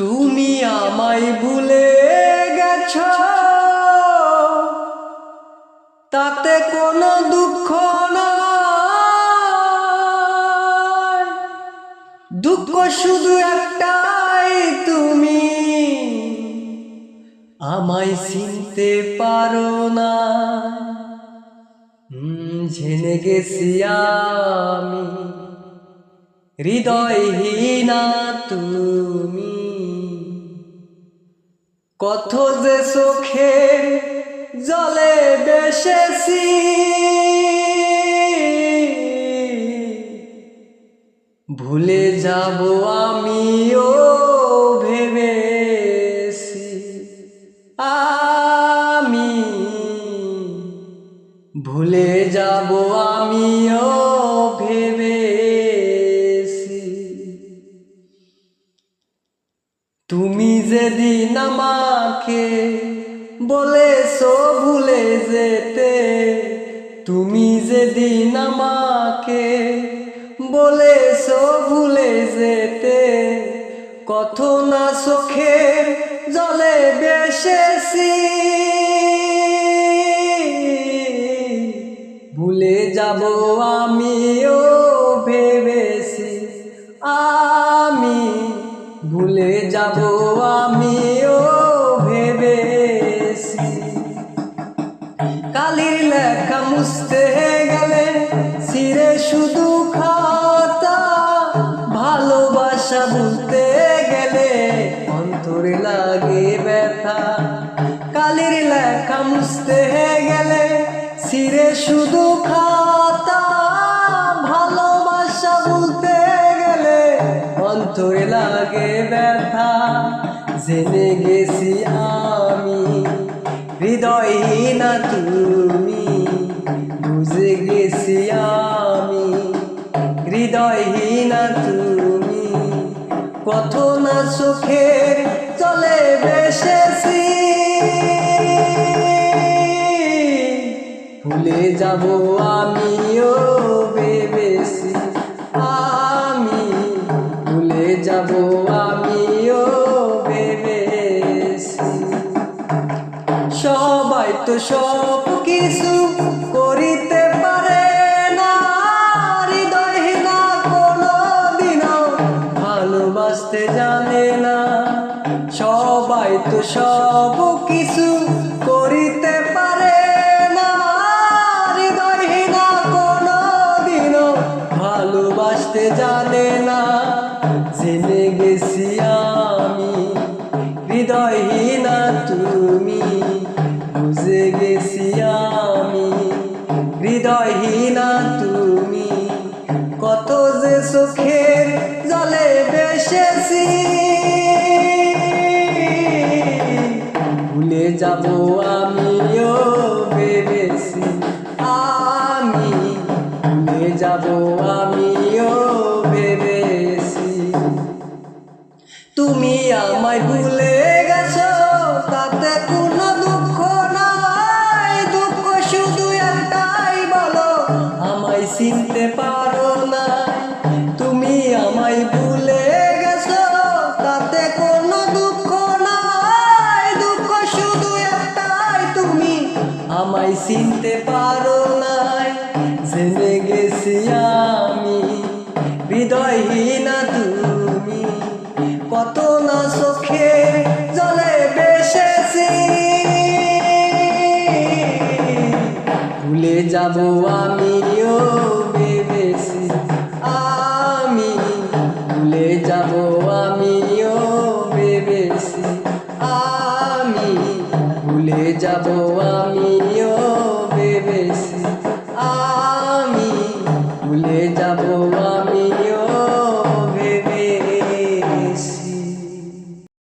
তুমি আমায় ভুলে গেছ। তাতে কোনো দুঃখ দুঃখ শুধু একটাই তুমি। আমায় চিনতে পারো না। জেনে গেছি আমি। হৃদয়হীনা তুমি। কত যে চোখে জলে বেশেছি ভুলে যাব আমিও ভেবেছি। আমি ভুলে যাব আমিও তুমি যেদিন আমাকে বলেছ ভুলে যেতে, তুমি যেদিন আমাকে বলেছ ভুলে যেতে, কত না চোখের যাব আমিও ভেবেছি। কালির লেখা মুছতে গেলে সিরে শুধু খাতা, ভালোবাসা বলতে গেলে অন্তরে লাগে ব্যথা। কালির লেখা মুছতে গেলে সিরে শুধু খাতা অন্তরে লাগে ব্যথা। জেনে গেছি আমি হৃদয়হীনা তুমি। বুঝে গেছি আমি হৃদয়হীনা তুমি। কত না চোখের চলে বেশেছি ভুলে যাব আমিও সব কিছু করিতে পারে না। কোনো দিনও ভালোবাসতে জানে না। সবাই তো সব কিছু করিতে পারে না। হৃদয়হীনা কোনো দিনও ভালোবাসতে জানে না। যাব আমিও ভেবেছি। তুমি আমায় ভুলে গেছো, তাতে কোনো দুঃখ নাই। দুঃখ শুধু একটাই বলো, আমায় চিনতে পারো না তুমি আমায় ভুলে গেছো, তাতে কোনো দুঃখ নাই। দুঃখ শুধু একটাই, তুমি আমায় চিনতে পারো হৃদয়হীনা তুমি? কত না জলে ভুলে যাব আমি ভুলে যাব আমি ভুলে যাব আমি